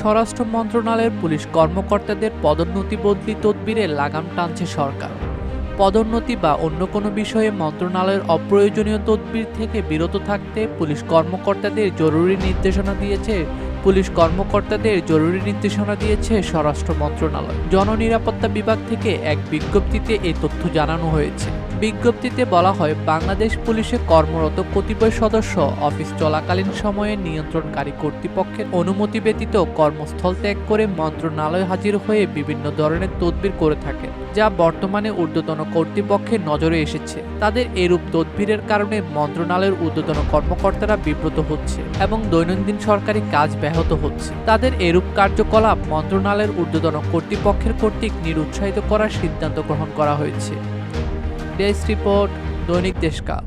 স্বরাষ্ট্র মন্ত্রণালয়ের পুলিশ কর্মকর্তাদের পদোন্নতি বদলি তদবিরে লাগাম টানছে সরকার। পদোন্নতি বা অন্য কোনো বিষয়ে মন্ত্রণালয়ের অপ্রয়োজনীয় তদবির থেকে বিরত থাকতে পুলিশ কর্মকর্তাদের জরুরি নির্দেশনা দিয়েছে, পুলিশ কর্মকর্তাদের জরুরি নির্দেশনা দিয়েছে স্বরাষ্ট্র মন্ত্রণালয়। জননিরাপত্তা বিভাগ থেকে এক বিজ্ঞপ্তিতে এই তথ্য জানানো হয়েছে। বিজ্ঞপ্তিতে বলা হয়, বাংলাদেশ পুলিশে কর্মরত কতিপয় সদস্য অফিস চলাকালীন সময়ে নিয়ন্ত্রণকারী কর্তৃপক্ষের অনুমতি ব্যতীত কর্মস্থল ত্যাগ করে মন্ত্রণালয় হাজির হয়ে বিভিন্ন ধরনের তদবির করে থাকে, যা বর্তমানে ঊর্ধ্বতন কর্তৃপক্ষের নজরে এসেছে। তাদের এরূপ তদবিরের কারণে মন্ত্রণালয়ের ঊর্ধ্বতন কর্মকর্তারা বিব্রত হচ্ছে এবং দৈনন্দিন সরকারি কাজ ব্যাহত হচ্ছে। তাদের এরূপ কার্যকলাপ মন্ত্রণালয়ের ঊর্ধ্বতন কর্তৃপক্ষের কর্তৃক নিরুৎসাহিত করার সিদ্ধান্ত গ্রহণ করা হয়েছে। ডেস্ক রিপোর্ট দৈনিক দেশকাল